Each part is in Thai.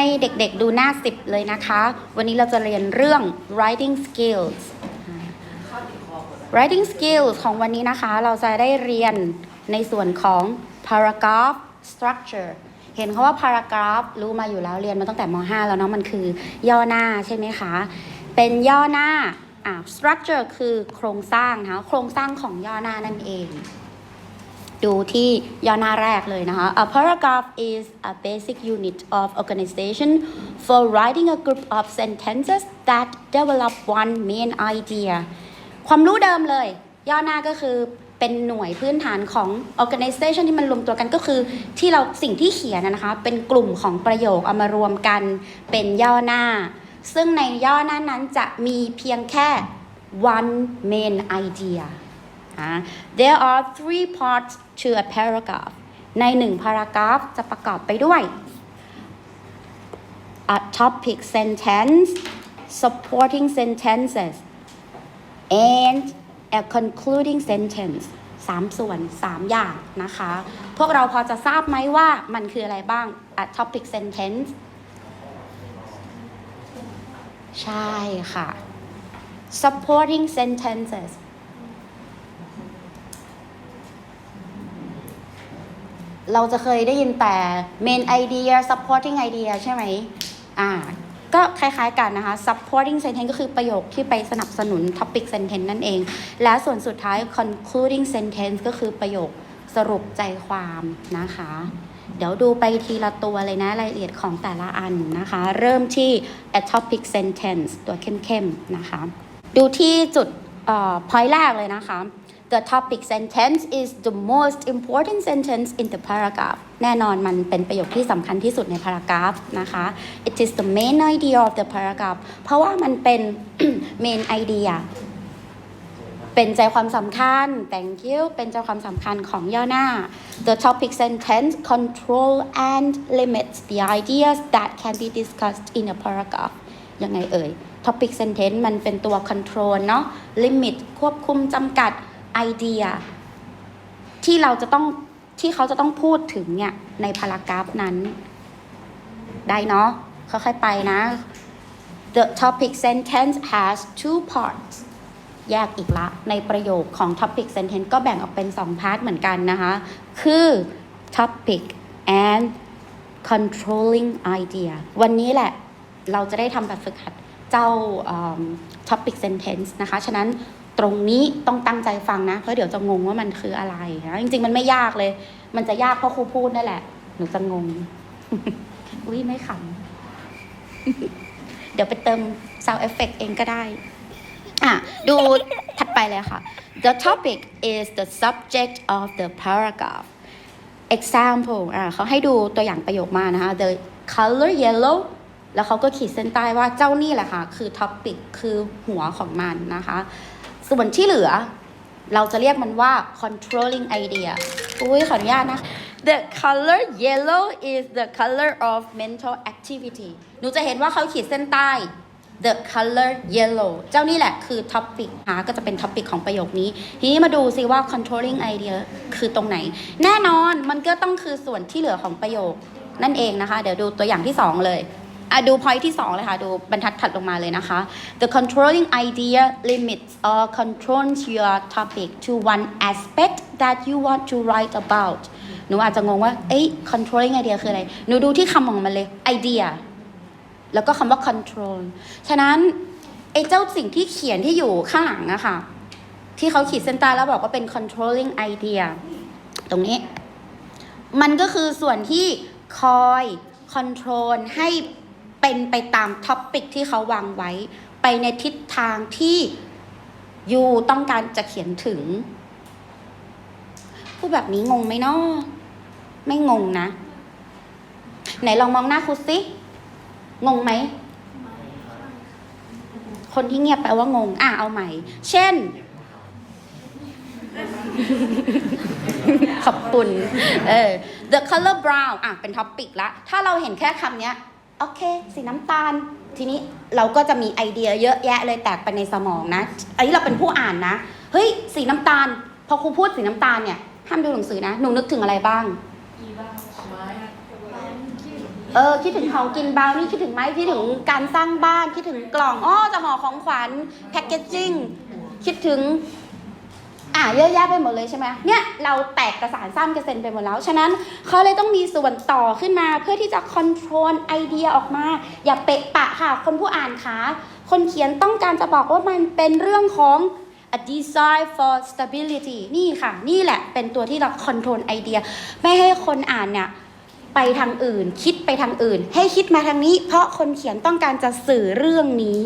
ให้เด็กๆดูหน้าสิบเลยนะคะ วันนี้เราจะเรียนเรื่อง writing skills writing skills ของวันนี้นะคะ เราจะได้เรียนในส่วนของ paragraph structure เห็นเขาว่า paragraph รู้มาอยู่แล้วเรียนมาตั้งแต่ม .5 แล้วเนาะมันคือย่อหน้าใช่ไหมคะ เป็นย่อหน้าอ่า structure คือโครงสร้างนะคะโครงสร้างของย่อหน้านั่นเอง ดูที่ย่อหน้าแรกเลยนะคะ A paragraph is a basic unit of organization for writing a group of sentences that develop one main idea ความรู้เดิมเลย ย่อหน้าก็คือเป็นหน่วยพื้นฐานของ organization ที่มันรวมตัวกันก็คือที่เราสิ่งที่เขียนนะนะคะ เป็นกลุ่มของประโยคเอามารวมกันเป็นย่อหน้า ซึ่งในย่อหน้านั้นจะมีเพียงแค่ one main idea อ่า There are three parts to a paragraph ในหนึ่ง paragraph จะประกอบไปด้วย a topic sentence supporting sentences and a concluding sentence สามส่วนสามอย่างนะคะ พวกเราพอจะทราบไหมว่ามันคืออะไรบ้าง a topic sentence ใช่ค่ะ supporting sentences เราจะเคยได้ยินแต่ main idea supporting idea ใช่ไหมอ่าก็คล้ายๆกันนะคะ supporting sentence ก็คือประโยคที่ไปสนับสนุน topic sentence นั่นเอง และส่วนสุดท้าย concluding sentence ก็คือประโยคสรุปใจความนะคะ เดี๋ยวดูไปทีละตัวเลยนะ รายละเอียดของแต่ละอันนะคะ เริ่มที่ a topic sentence ตัวเข้มๆนะคะ ดูที่จุดเอ่อ point แรกเลยนะคะ The topic sentence is the most important sentence in the paragraph แน่นอนมันเป็นประโยคที่สำคัญที่สุดใน paragraph นะคะ It is the main idea of the paragraph เพราะว่ามันเป็น main idea เป็นใจความสำคัญ thank you เป็นใจความสำคัญของย่อหน้า The topic sentence control and limits the ideas that can be discussed in a paragraph ยังไงเอ่ย topic sentence มันเป็นตัว control เนาะ limit ควบคุมจำกัด เดีย ที่เราจะต้องที่เขาจะต้องพูดถึงเนี่ยในพารากราฟนั้น ได้เนาะค่อยๆไปนะ The topic sentence has two parts แยกอีกละ ในประโยคของ topic sentence ก็แบ่งออกเป็น2พาร์ทเหมือนกันนะคะ คือ topic and controlling idea วันนี้แหละเราจะได้ทำแบบฝึกหัดเจ้า topic sentence นะคะ ฉะนั้น ตรงนี้ต้องตั้งใจฟังนะ เพราะเดี๋ยวจะงงว่ามันคืออะไรนะจริง ๆ มันไม่ยากเลย มันจะยากเพราะครูพูดนั่นแหละ หนูจะงง อุ้ยไม่ขำ เดี๋ยวไปเติม sound effect เองก็ได้ อะ ดูถัดไปเลยค่ะ the topic is the subject of the paragraph example อะเขาให้ดูตัวอย่างประโยคมานะคะ the color yellow แล้วเขาก็ขีดเส้นใต้ว่าเจ้านี่แหละค่ะ คือ topic คือหัวของมันนะคะ ส่วนที่เหลือ เราจะเรียกมันว่า controlling idea อุ้ยขออนุญาตนะ the color yellow is the color of mental activity หนูจะเห็นว่าเขาขีดเส้นใต้ the color yellow เจ้านี่แหละคือ topic หาก็จะเป็น topic ของประโยคนี้ ทีนี้มาดูสิว่า controlling idea คือตรงไหน แน่นอนมันก็ต้องคือส่วนที่เหลือของประโยคนั่นเองนะคะ เดี๋ยวดูตัวอย่างที่ 2 เลย อะดู point ที่ 2 เลยค่ะ ดูบรรทัดถัดลงมาเลยนะคะ the controlling idea limits or controls your topic to one aspect that you want to write about หนูอาจจะงงว่า เอ้ย controlling idea คืออะไร หนูดูที่คำของมันเลย idea แล้วก็คำว่า control ฉะนั้นไอ้เจ้าสิ่งที่เขียนที่อยู่ข้างหลังอะค่ะ ที่เขาขีดเส้นใต้แล้วบอกว่าเป็น controlling idea ตรงนี้ มันก็คือส่วนที่คอย control ให้ เป็นไปตามท็อปปิกที่เขาวางไว้ ไปในทิศทางที่ยูต้องการจะเขียนถึงพูดแบบนี้งงไหมเนาะไม่งงนะ ไหนลองมองหน้าครูสิ งงไหม คนที่เงียบแปลว่างง อะเอาใหม่ เช่น ขอบคุณ เออ the color brown อะ เป็นท็อปปิกละ ถ้าเราเห็นแค่คำเนี้ย โอเค สีน้ำตาล ทีนี้เราก็จะมีไอเดียเยอะแยะเลยแตกไปในสมองนะ อันนี้เราเป็นผู้อ่านนะ เฮ้ย สีน้ำตาล พอครูพูดสีน้ำตาลเนี่ย ห้ามดูหนังสือนะ หนูนึกถึงอะไรบ้างไม้อเออ คิดถึงของกินบราวนี่คิดถึงไหมคิดถึงการสร้างบ้าน คิดถึงกล่อง อ้อจะห่อของขวัญ แพคเกจจิ้ง คิดถึง อ่าเยอะแยะไปหมดเลยใช่ไหมเนี่ยเราแตกกระสานซ้ำกระเซ็นไปหมดแล้ว ฉะนั้นเขาเลยต้องมีส่วนต่อขึ้นมาเพื่อที่จะคอนโทรลไอเดียออกมา อย่าเปะปะค่ะ คนผู้อ่านคะคนเขียนต้องการจะบอกว่ามันเป็นเรื่องของ a desire for stability นี่ค่ะ นี่แหละเป็นตัวที่เราคอนโทรลไอเดีย ไม่ให้คนอ่านเนี่ยไปทางอื่น คิดไปทางอื่น ให้คิดมาทางนี้ เพราะคนเขียนต้องการจะสื่อเรื่องนี้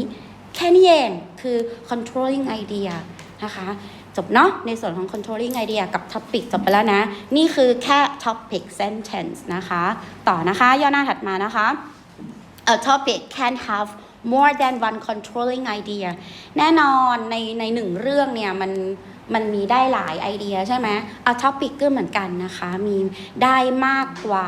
แค่นี้เองคือ controlling idea นะคะ จบเนาะในส่วนของ controlling idea กับ topic จบไปแล้วนะ นี่คือแค่ topic sentence นะคะ ต่อนะคะย่อหน้าถัดมานะคะ a topic can have more than one controlling idea แน่นอนในในหนึ่งเรื่องเนี่ยมันมันมีได้หลายไอเดียใช่ไหม a topic ก็เหมือนกันนะคะ มีได้มากกว่า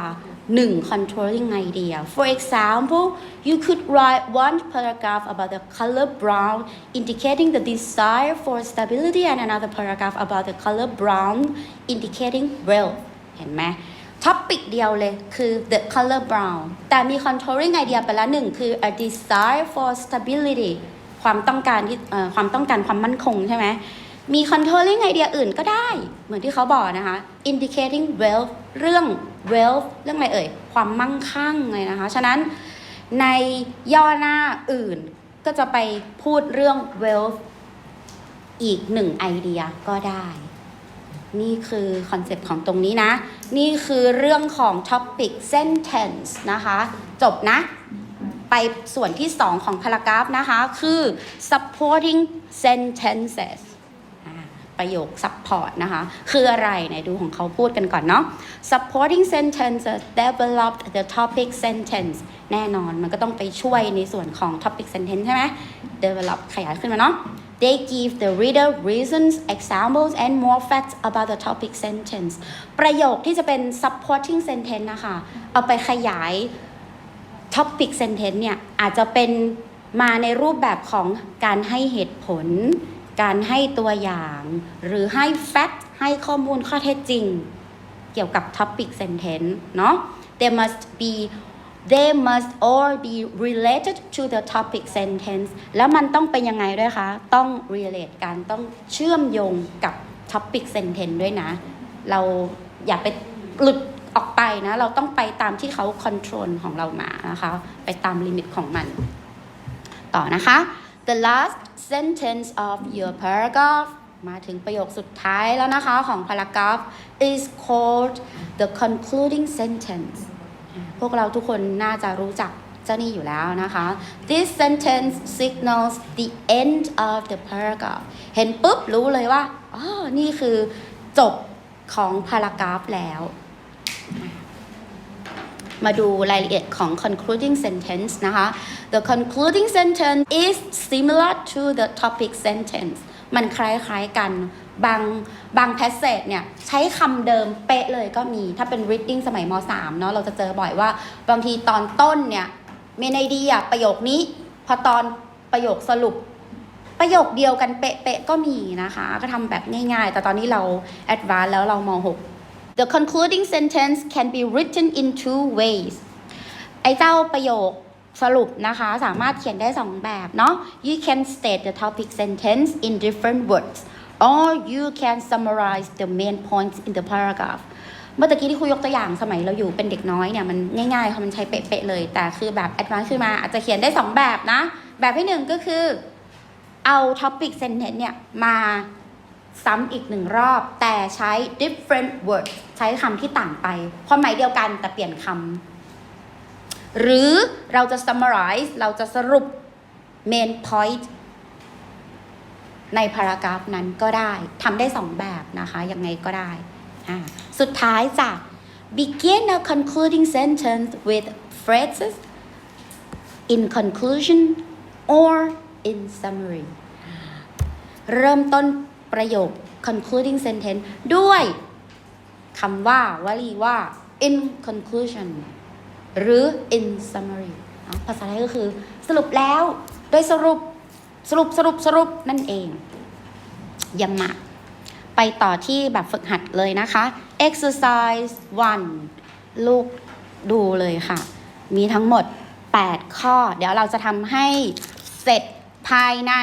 หนึ่ง controlling idea for example you could write one paragraph about the color brown indicating the desire for stability and another paragraph about the color brown indicating wealth เห็นไหมท็อปิกเดียวเลยคือ the color brown แต่มี controlling idea ไปแล้วหนึ่งคือ a desire for stability ความต้องการที่ความต้องการความมั่นคงใช่ไหม มี controlling idea อื่นก็ได้ เหมือนที่เขาบอกนะคะ indicating wealth เรื่อง wealth เรื่องอะไรเอ่ย ความมั่งคั่งเลยนะคะ ฉะนั้นในย่อหน้าอื่นก็จะไปพูดเรื่อง wealth อีกหนึ่งไอเดียก็ได้ นี่คือคอนเซปต์ของตรงนี้นะ นี่คือเรื่องของ topic sentence นะคะ จบนะ ไปส่วนที่2ของ paragraph นะคะ คือ supporting sentences ประโยค support นะคะ คืออะไรไหนดูของเขาพูดกันก่อนเนาะ supporting sentences develop the topic sentence แน่นอนมันก็ต้องไปช่วยในส่วนของ topic sentence ใช่ไหม develop ขยายขึ้นมาเนาะ They give the reader reasons, examples, and more facts about the topic sentence. ประโยคที่จะเป็น supporting sentence นะคะ เอาไปขยาย topic sentence เนี่ย อาจจะเป็นมาในรูปแบบของการให้เหตุผล การให้ตัวอย่าง หรือให้ fact ให้ข้อมูลข้อเท็จจริง เกี่ยวกับ topic sentence เนาะ They must be they must all be related to the topic sentence แล้วมันต้องเป็นยังไงด้วยคะ ต้อง relate กันต้องเชื่อมโยงกับ topic sentence ด้วยนะ เราอย่าไปหลุดออกไปนะ เราต้องไปตามที่เขา control ของเรามานะคะ ไปตามลิมิตของมัน ต่อนะคะ the last sentence of your paragraph มาถึงประโยคสุดท้ายแล้วนะคะของ paragraph is called the concluding sentence พวกเราทุกคนน่าจะรู้จักเจ้านี่อยู่แล้วนะคะ this sentence signals the end of the paragraph เห็นปุ๊บรู้เลยว่าอ๋อนี่คือจบของ paragraph แล้ว มาดูรายละเอียดของ concluding sentence นะคะ the concluding sentence is similar to the topic sentence มันคล้ายๆกันบางบาง passage เนี่ย ใช้คำเดิมเป๊ะเลยก็มี ถ้าเป็น reading สมัยม .3 เนาะเราจะเจอบ่อยว่า บางทีตอนต้นเนี่ยเมนไอเดียประโยคนี้ พอตอนประโยคสรุปประโยคเดียวกันเป๊ะๆก็มีนะคะ ก็ทำแบบง่ายๆ แต่ตอนนี้เรา advance แล้วเราม .6 The concluding sentence can be written in two ways ไอ้เจ้าประโยคสรุปนะคะ สามารถเขียนได้สองแบบเนาะ You can state the topic sentence in different words or you can summarize the main points in the paragraph เมื่อกี้ที่ครูยกตัวอย่างสมัยเราอยู่เป็นเด็กน้อยเนี่ยมันง่ายๆค่ะมันใช้เป๊ะๆเลย แต่คือแบบ advance ขึ้นมาอาจจะเขียนได้สองแบบนะ แบบที่หนึ่งก็คือเอา topic sentence เนี่ยมา ซ้ำอีกหนึ่งรอบ แต่ใช้ different words ใช้คำที่ต่างไปความหมายเดียวกันแต่เปลี่ยนคำหรือเราจะ summarize เราจะสรุป main point ใน paragraph นั้นก็ได้ทำได้สองแบบนะคะยังไงก็ได้สุดท้ายจ้ะ begin a concluding sentence with phrases in conclusion or in summary เริ่มต้น ประโยค concluding sentence ด้วยคำว่าวลีว่า in conclusion หรือ in summary ภาษาไทยก็คือสรุปแล้ว โดยสรุปสรุปสรุปสรุปนั่นเองยังมาก ไปต่อที่แบบฝึกหัดเลยนะคะ exercise one ลูกดูเลยค่ะ มีทั้งหมด 8 ข้อ เดี๋ยวเราจะทำให้เสร็จภายใน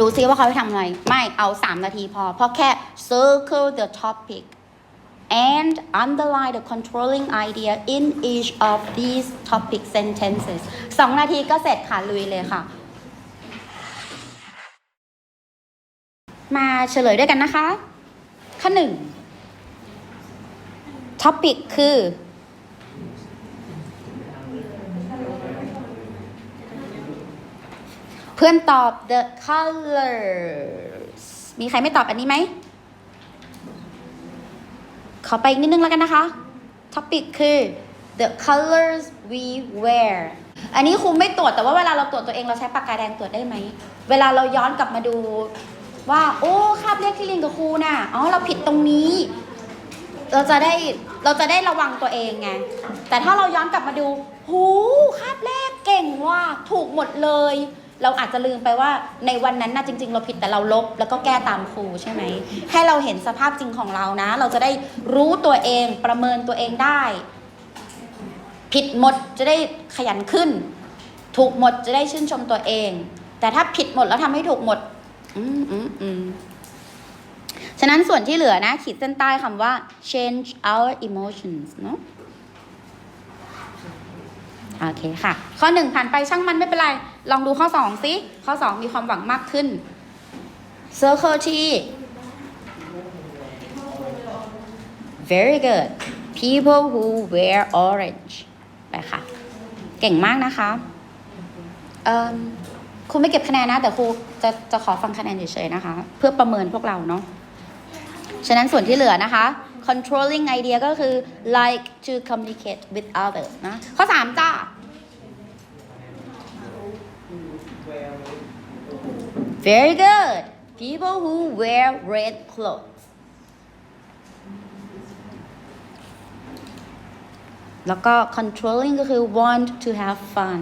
ดูซิว่าเขาไปทำอะไร ไม่เอา 3 นาทีพอ เพราะแค่ circle the topic and underline the controlling idea in each of these topic sentences 2 นาทีก็เสร็จค่ะ ลุยเลยค่ะ มาเฉลยด้วยกันนะคะ ข้อหนึ่ง topic คือ เพื่อนตอบ the colors มีใครไม่ตอบอันนี้ไหม ขอไปอีกนิดนึงแล้วกันนะคะ topic คือ the colors we wear อันนี้ครูไม่ตรวจแต่ว่าเวลาเราตรวจตัวเองเราใช้ปากกาแดงตรวจได้ไหม เวลาเราย้อนกลับมาดูว่า โอ้คาบเลขที่เรียนกับครูน่ะอ๋อเราผิดตรงนี้ เราจะได้เราจะได้ระวังตัวเองไง แต่ถ้าเราย้อนกลับมาดู หูคาบแรกเก่งว่ะถูกหมดเลย เราอาจจะลืมไปว่าในวันนั้นนะจริง ๆ เราผิดแต่เราลบแล้วก็แก้ตามครูใช่ไหมให้เราเห็นสภาพจริงของเรานะ เราจะได้รู้ตัวเองประเมินตัวเองได้ ผิดหมดจะได้ขยันขึ้น ถูกหมดจะได้ชื่นชมตัวเอง แต่ถ้าผิดหมดแล้วทำให้ถูกหมด อืมอืมอืมฉะนั้นส่วนที่เหลือนะ ขีดเส้นใต้คำว่า change our emotions เนอะ โอเคค่ะ ข้อหนึ่งผ่านไปช่างมันไม่เป็นไร ลองดูข้อสองสิข้อสองมีความหวังมากขึ้น circle ที่ very good people who wear orange ไปค่ะ เก่งมากนะคะเอิ่มครูไม่เก็บคะแนนนะ แต่ครูจะจะขอฟังคะแนนเฉยๆนะคะ เพื่อประเมินพวกเราเนาะฉะนั้นส่วนที่เหลือนะคะ controlling idea ก็คือ like to communicate with others นะ ข้อ 3 จ้า very good people who wear red clothes แล้วก็ controlling ก็คือ want to have fun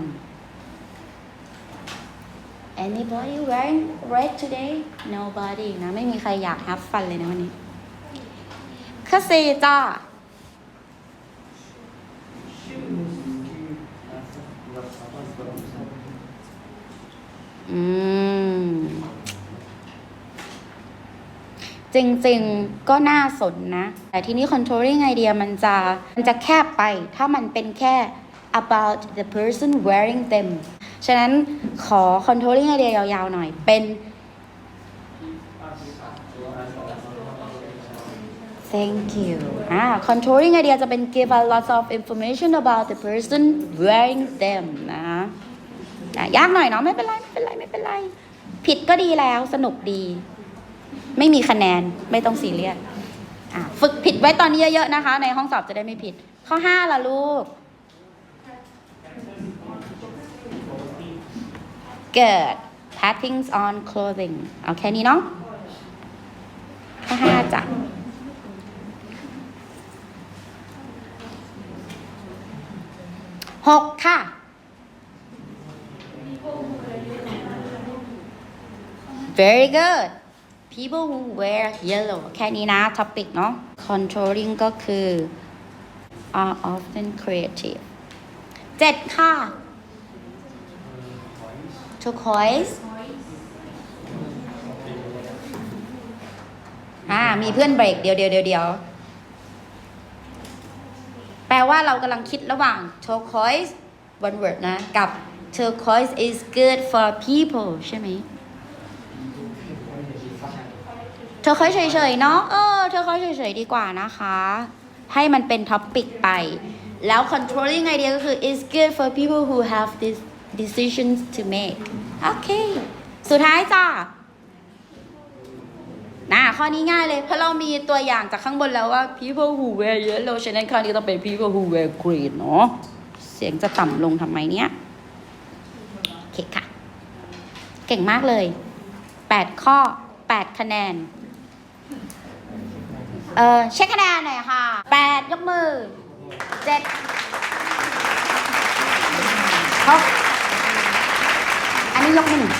anybody wearing red today nobody นะ ไม่มีใครอยาก have fun เลยนะวันนี้ ข้อสี่จ้า อืม จริงๆ ก็น่าสนนะ แต่ทีนี้ controlling idea มันจะมันจะแคบไป ถ้ามันเป็นแค่ about the person wearing them ฉะนั้นขอ controlling idea ยาวๆหน่อยเป็น Thank you อ่า controlling idea จะเป็น give a lot of information about the person wearing them นะอะยากหน่อยเนาะไม่เป็นไร ไม่เป็นไร ไม่เป็นไร ผิดก็ดีแล้วสนุกดี ไม่มีคะแนนไม่ต้องซีเรียสอะฝึกผิดไว้ตอนนี้เยอะๆนะคะ ในห้องสอบจะได้ไม่ผิด ข้อ5ล่ะลูก good patterns on clothing เอาแค่นี้เนาะข้อ5จ้ะ หกค่ะ very good people who wear yellow แค่นี้นะ topic เนาะ controlling ก็คือ are often creative เจ็ดค่ะ turquoise อ่า มีเพื่อนเบรกเดียวเดียวเดียวเดียว ลว่าเรากำลังคิดระหว่าง turquoise one word นะ กับ turquoise is good for people ใช่ไหมเธอเคยเฉยๆเนาะเออเธอเคยเฉยๆดีกว่านะคะ ให้มันเป็นท็อปิกไป แล้ว controlling idea ก็คือ is good for people who have this decisions to make โอเค สุดท้ายจ้า ข้อนี้ง่ายเลย เพราะเรามีตัวอย่างจากข้างบนแล้วว่า people who wear yellow ฉะนั้นข้อนี้ต้องเป็น people who wear green เนาะเสียงจะต่ำลงทำไมเนี่ยโอเคค่ะ เก่งมากเลย 8 ข้อ 8 คะแนน เออเช็คคะแนนหน่อยค่ะ 8 ยกมือ 7 6 อันนี้ยกมือหนึ่ง